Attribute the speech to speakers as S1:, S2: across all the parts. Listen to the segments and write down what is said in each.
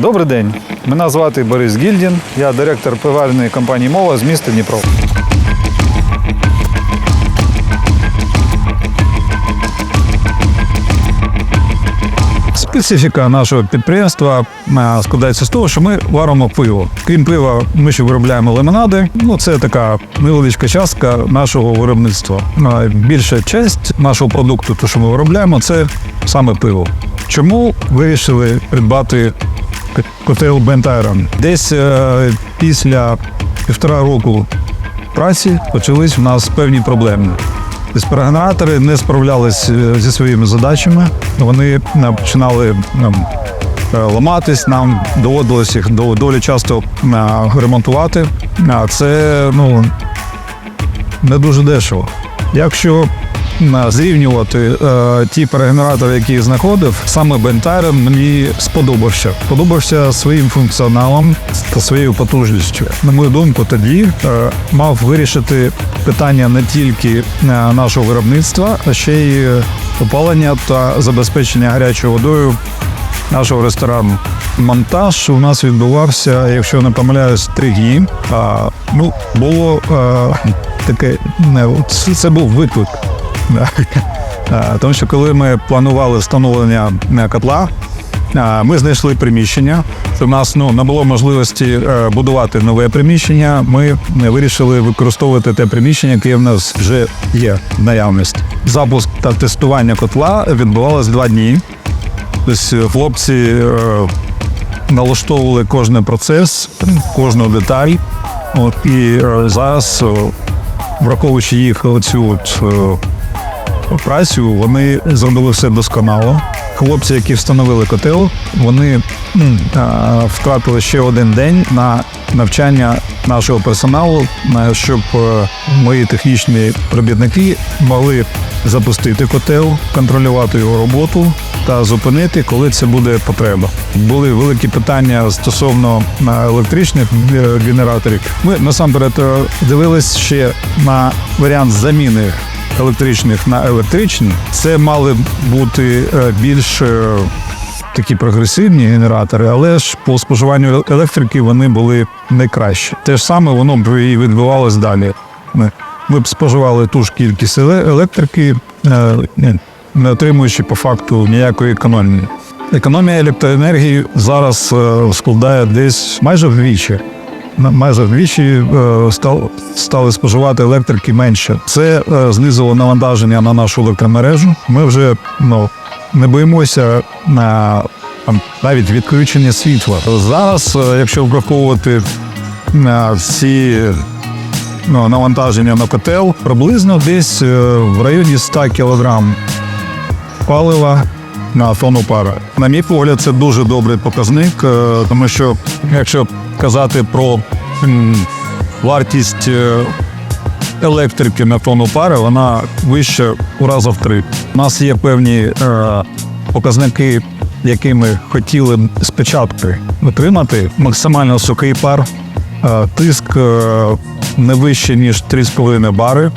S1: Добрий день. Мене звати Борис Гільдін. Я директор пивальної компанії Мова з міста Дніпро. Специфіка нашого підприємства е, складається з того, що ми варимо пиво. Крім пива, ми ще виробляємо лимонади. Ну, це така невеличка частка нашого виробництва. Е, Більша часть нашого продукту, то, що ми виробляємо, це саме пиво. Чому вирішили придбати котел Iron? Десь е, після півтора року праці почались в нас певні проблеми. Спергенератори не справлялись е, зі своїми задачами. Вони е, починали ем, е, ламатись, нам доводилось їх до- доволі часто ремонтувати. А це ну, не дуже дешево. Якщо зрівнювати е, ті перегенератори, які я знаходив, саме Бентайрен мені сподобався. Сподобався своїм функціоналом та своєю потужністю. На мою думку, тоді е, мав вирішити питання не тільки е, нашого виробництва, а ще й е, опалення та забезпечення гарячою водою нашого ресторану. Монтаж у нас відбувався, якщо не помиляюсь, три дні. А, ну, було е, таке, не, це був виклик. Тому що коли ми планували встановлення е, котла, ми знайшли приміщення. У нас ну, не було можливості е, будувати нове приміщення. Ми е, вирішили використовувати те приміщення, яке в нас вже є в наявності. Запуск та тестування котла відбувалося два дні. Тобто хлопці налаштовували кожен процес, кожну деталь. От, і зараз, враховуючи їх е, працю, вони зробили все досконало. Хлопці, які встановили котел, вони втратили ще один день на навчання нашого персоналу, на- щоб е, мої технічні робітники могли запустити котел, контролювати його роботу та зупинити, коли це буде потреба. Були великі питання стосовно на електричних е, генераторів. Ми насамперед е, дивились ще на варіант заміни електричних на електричні. Це мали бути е, більш е, такі прогресивні генератори, але ж по споживанню електрики вони були найкращі. Те ж саме воно б і відбувалось далі. Ми, б споживали ту ж кількість електрики, е, не- не отримуючи по факту ніякої економії. Економія електроенергії зараз е, складає десь майже вдвічі. Майже вдвічі е, стал- стали споживати електрики менше. Це е, знизило навантаження на нашу електромережу. Ми вже ну, не боїмося на навіть відключення світла. Зараз, е, якщо враховувати всі ну, навантаження на котел, приблизно десь в районі 100 кг палива на тонну пара. На мій погляд, це дуже добрий показник, тому що якщо казати про вартість е, електрики на тонну пари, вона вища у раза в три. У нас є певні е, показники, які ми хотіли спочатку отримати. Максимально сухий пар, е, тиск е, не вище, ніж 3,5 бари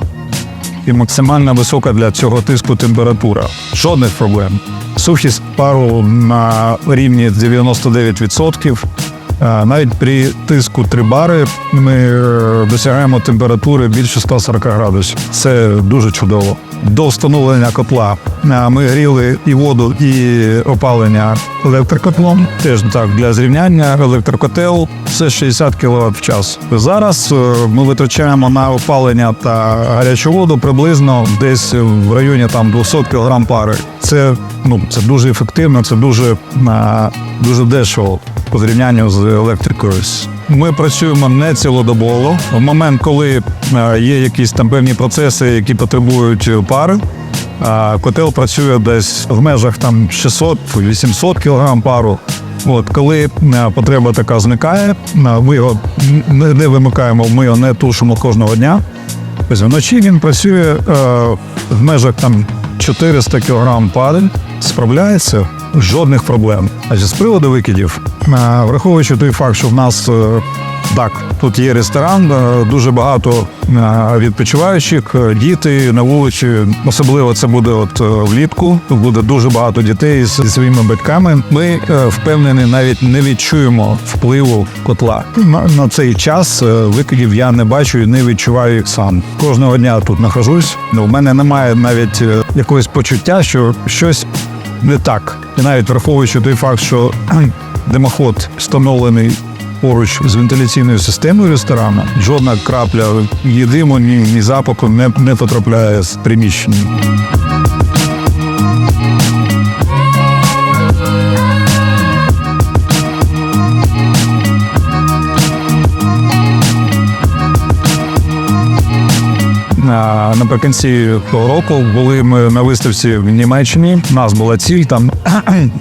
S1: і максимально висока для цього тиску температура. Жодних проблем. Сухість пару на рівні 99%. Е, Навіть при тиску 3 бари ми е, досягаємо температури більше 140 градусів. Це дуже чудово. До встановлення котла ми гріли і воду, і опалення електрокотлом. Теж так для зрівняння електрокотел це 60 кВт в час. Зараз е, ми витрачаємо на опалення та гарячу воду приблизно десь в районі там 200 кг пари. Це ну це дуже ефективно, це дуже, дуже дешево по зрівнянню з електрикою. Ми працюємо не цілодобово. В момент, коли е, є якісь там певні процеси, які потребують пари, а котел працює десь в межах там 600-800 кг пару. От коли е, потреба така зникає, е, ми його не, вимикаємо, ми його не тушимо кожного дня. Ось вночі він працює е, в межах там 400 кг пари, справляється жодних проблем. А з приводу викидів, е, враховуючи той факт, що в нас е, Так, тут є ресторан, е, дуже багато відпочиваючих, діти на вулиці. Особливо це буде от влітку. Буде дуже багато дітей зі своїми батьками. Ми впевнені, навіть не відчуємо впливу котла. На, цей час викидів я не бачу і не відчуваю їх сам. Кожного дня тут нахожусь. Ну, в мене немає навіть якогось почуття, що щось не так. І навіть враховуючи той факт, що димоход встановлений поруч з вентиляційною системою ресторану, жодна крапля ні диму, ні, ні запаху не, не потрапляє з приміщення. Наприкінці того року були ми на виставці в Німеччині. У нас була ціль там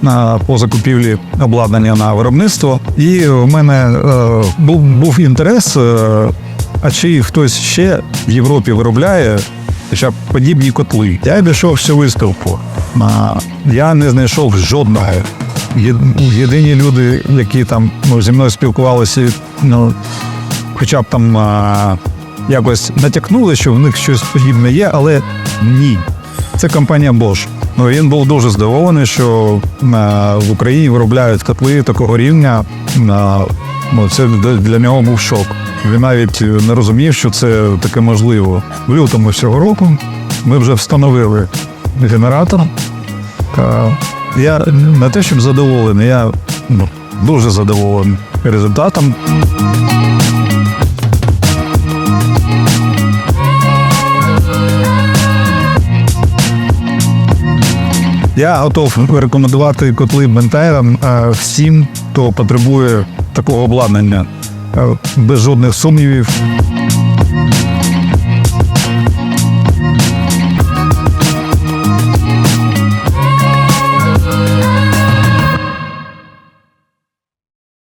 S1: по закупівлі обладнання на виробництво. І у мене е, був, був інтерес, е, а чи хтось ще в Європі виробляє хоча б подібні котли. Я обійшов всю виставку. Я не знайшов жодного. Єдині люди, які там ну, зі мною спілкувалися, ну, хоча б там а, якось натякнули, що в них щось подібне є, але ні. Це компанія Bosch. Ну він був дуже здивований, що а, в Україні виробляють котли такого рівня. А, ну, це для- нього був шок. Він навіть не розумів, що це таке можливо. В лютому цього року ми вже встановили генератор. Я не те, щоб задоволений, я ну, дуже задоволений результатом. Я готов рекомендувати котли Бентайра е, всім, хто потребує такого обладнання. Е, Без жодних сумнівів.